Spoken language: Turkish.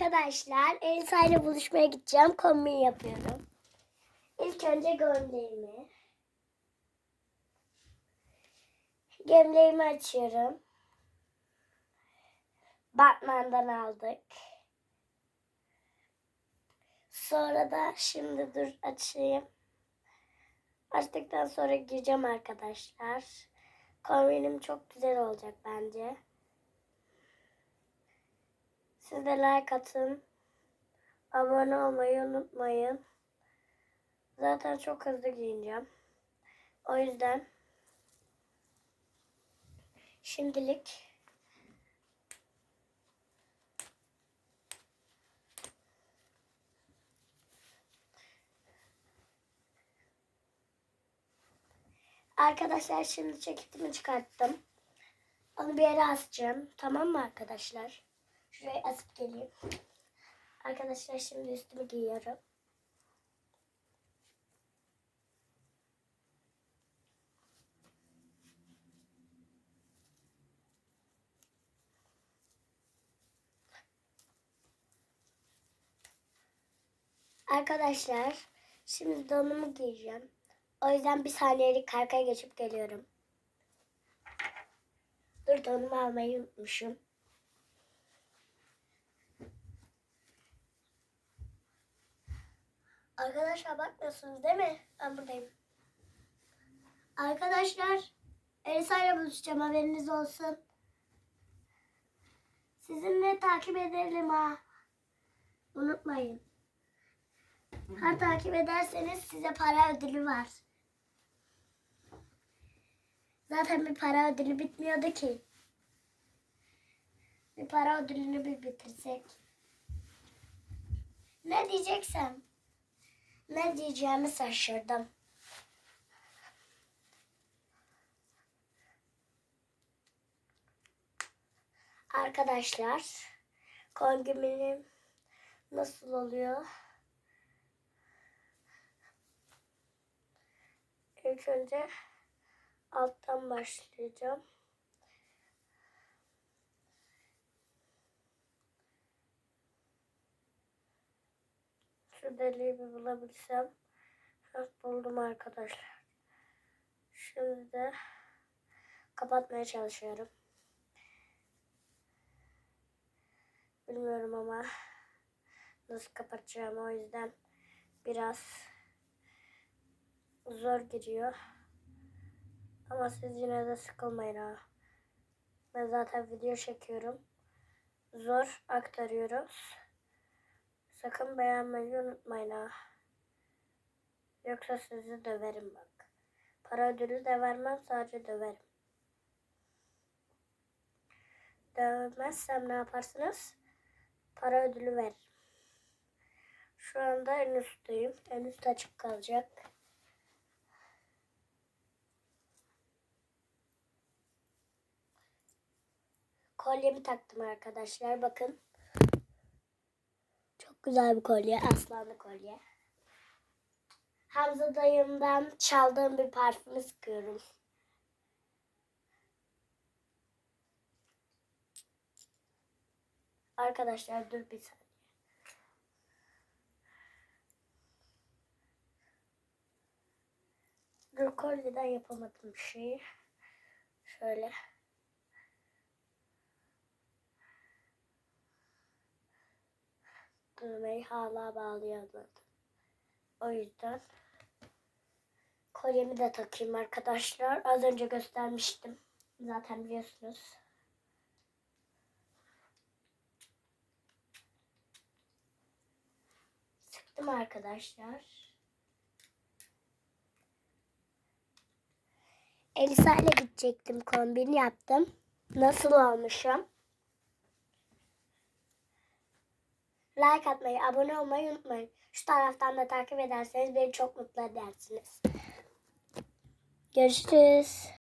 Arkadaşlar Elisa ile buluşmaya gideceğim. Kombin yapıyorum. İlk önce gömleğimi. Gömleğimi açıyorum. Batman'dan aldık. Sonra da şimdi dur açayım. Açtıktan sonra gireceğim arkadaşlar. Kombinim çok güzel olacak bence. Siz de like atın. Abone olmayı unutmayın. Zaten çok hızlı giyineceğim. O yüzden şimdilik Arkadaşlar şimdi ceketimi çıkarttım. Onu bir yere asacağım. Tamam mı arkadaşlar? Şuraya asıp geleyim. Arkadaşlar şimdi üstümü giyiyorum. Arkadaşlar şimdi donumu giyeceğim. O yüzden bir saniyelik arkaya geçip geliyorum. Dur donumu almayı unutmuşum. Arkadaşlar bakmıyorsunuz değil mi? Ben buradayım. Arkadaşlar Elisa ile buluşacağım haberiniz olsun. Sizinle takip edelim ha. Unutmayın. Her takip ederseniz size para ödülü var. Zaten bir para ödülü bitmiyordu ki. Bir para ödülünü bir bitirsek. Ne diyeceksem. Ne diyeceğimi şaşırdım. Arkadaşlar, kombinin nasıl oluyor? İlk önce alttan başlayacağım. Şu deliği bir bulabilsem. Heh, buldum arkadaşlar. Şimdi de kapatmaya çalışıyorum. Bilmiyorum ama nasıl kapatacağım o yüzden biraz zor giriyor. Ama siz yine de sıkılmayın ha. Ben zaten video çekiyorum. Zor aktarıyoruz. Sakın beğenmeyi unutmayın ha. Yoksa sizi döverim bak. Para ödülü de vermem sadece döverim. Dövmezsem ne yaparsınız? Para ödülü veririm. Şu anda en üstteyim. En üst açık kalacak. Kolyemi taktım arkadaşlar. Bakın. Güzel bir kolye. Aslanlı kolye. Hamza dayımdan çaldığım bir parfümü sıkıyorum. Arkadaşlar dur bir saniye. Dur kolyeden yapamadım şeyi. Şöyle. Düğmeyi hala bağlayamadım. O yüzden kolyemi de takayım arkadaşlar. Az önce göstermiştim. Zaten biliyorsunuz. Sıktım arkadaşlar. Elisa ile gidecektim. Kombin yaptım. Nasıl olmuşum? Like atmayı, abone olmayı unutmayın. Şu taraftan da takip ederseniz beni çok mutlu edersiniz. Görüşürüz.